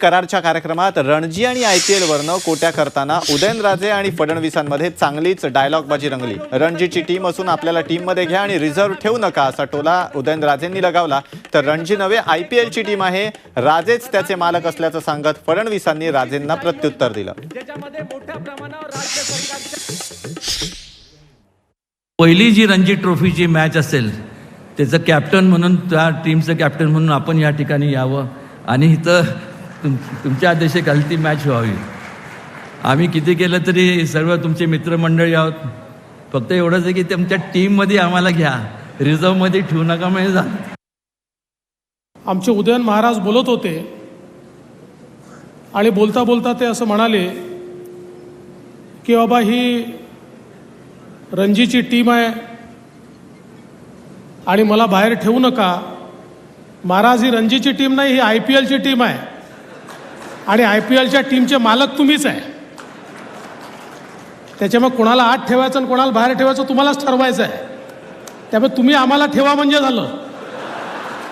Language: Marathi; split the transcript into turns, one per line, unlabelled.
करारच्या कार्यक्रमात रणजी आणि आय पी एलवरनं कोट्या करताना उदयनराजे आणि फडणवीसांमध्ये चांगलीच डायलॉगबाजी रंगली. रणजीची टीम असून आपल्याला टीममध्ये घ्या आणि रिझर्व्ह ठेवू नका असा टोला उदयनराजेंनी लगावला. तर रणजी नव्हे आय पी एलची टीम आहे. राजेच त्याचे मालक असल्याचं सांगत फडणवीसांनी राजेंना प्रत्युत्तर दिलं.
ज्याच्यामध्ये मोठ्या प्रमाणावर राज्य सरकारच्या
पहिली जी रणजी ट्रॉफीची मॅच असेल त्याचं कॅप्टन म्हणून त्या टीमचं कॅप्टन म्हणून आपण या ठिकाणी यावं. आणि इथं तुम तुमच्या आदेशाखाली ती मॅच व्हावी. आम्ही किती केलं तरी सर्व तुमचे मित्रमंडळी आहोत. फक्त एवढंच आहे की तुमच्या टीममध्ये आम्हाला घ्या. रिझर्वमध्ये ठेवू नका म्हणजे जा
आमचे उदयन महाराज बोलत होते. आणि बोलता बोलता ते असं म्हणाले की बाबा ही रणजीची टीम आहे. आणि मला बाहेर ठेवू नका. महाराज ही रणजीची टीम नाही ही आय पी एलची टीम आहे. आणि आय पी एलच्या टीमचे मालक तुम्हीच आहे. त्याच्यामुळे कोणाला आत ठेवायचं आणि कोणाला बाहेर ठेवायचं तुम्हालाच ठरवायचं आहे. त्यामुळे तुम्ही आम्हाला ठेवा म्हणजे झालं.